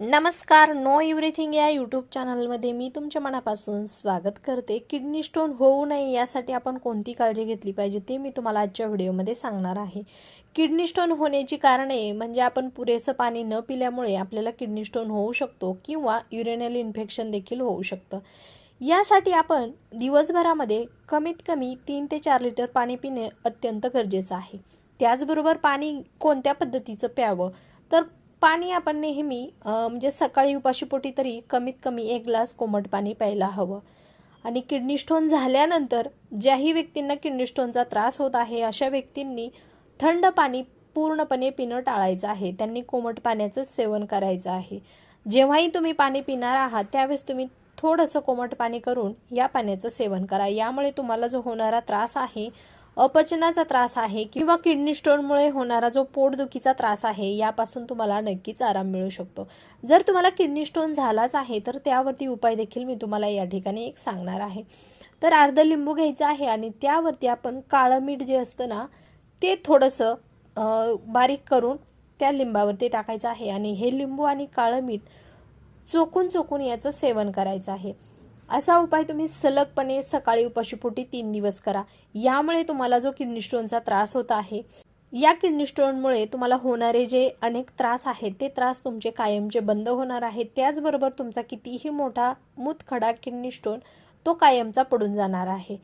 नमस्कार know everything या YouTube चॅनलमध्ये मी तुमच्या मनापासून स्वागत करते. किडनी स्टोन होऊ नये यासाठी आपण कोणती काळजी घेतली पाहिजे ते मी तुम्हाला आजच्या व्हिडिओमध्ये सांगणार आहे. किडनी स्टोन होण्याची कारणे म्हणजे आपण पुरेसं पाणी न पिल्यामुळे आपल्याला किडनी स्टोन होऊ शकतो किंवा युरेनल इन्फेक्शन देखील होऊ शकतं. यासाठी आपण दिवसभरामध्ये कमीत कमी तीन ते चार लिटर पाणी पिणे अत्यंत गरजेचं आहे. त्याचबरोबर पाणी कोणत्या पद्धतीचं प्यावं? तर पाणी आपण नेहमी म्हणजे सकाळी उपाशीपोटी तरी कमीत कमी एक ग्लास कोमट पाणी प्यायला हवं. आणि किडनी स्टोन झाल्यानंतर ज्याही व्यक्तींना किडनी स्टोनचा त्रास होत आहे अशा व्यक्तींनी थंड पाणी पूर्णपणे पिणं टाळायचं आहे. त्यांनी कोमट पाण्याचं सेवन करायचं आहे. जेव्हाही तुम्ही पाणी पिणार आहात त्यावेळेस तुम्ही थोडंसं कोमट पाणी करून या पाण्याचं सेवन करा. यामुळे तुम्हाला जो होणारा त्रास आहे अपचनाचा त्रास आहे किंवा किडनी स्टोनमुळे होणारा जो पोटदुखीचा त्रास आहे यापासून तुम्हाला नक्कीच आराम मिळू शकतो. जर तुम्हाला किडनी स्टोन झालाच आहे तर त्यावरती उपाय देखील मी तुम्हाला या ठिकाणी एक सांगणार आहे. तर अर्ध लिंबू घ्यायचं आहे आणि त्यावरती आपण काळं मीठ जे असतं ना ते थोडंसं बारीक करून त्या लिंबावरती टाकायचं आहे. आणि हे लिंबू आणि काळं मीठ चोकून चोकून याचं सेवन करायचं आहे. असा उपाय तुम्ही सलगपणे सकाळी उपाशीपोटी तीन दिवस करा. यामुळे तुम्हाला जो किडनी स्टोनचा त्रास होत आहे या किडनी स्टोनमुळे तुम्हाला होणारे जे अनेक त्रास आहेत ते त्रास तुमचे कायमचे बंद होणार आहेत. त्याचबरोबर तुमचा कितीही मोठा मुतखडा किडनी स्टोन तो कायमचा पडून जाणार आहे.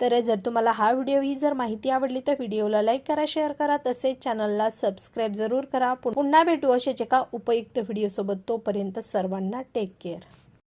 तर जर तुम्हाला हा व्हिडिओ ही जर माहिती आवडली तर व्हिडिओला लाईक करा शेअर करा तसेच चॅनलला सबस्क्राईब जरूर करा. पुन्हा भेटू असेच एका उपयुक्त व्हिडिओसोबत. तोपर्यंत सर्वांना टेक केअर.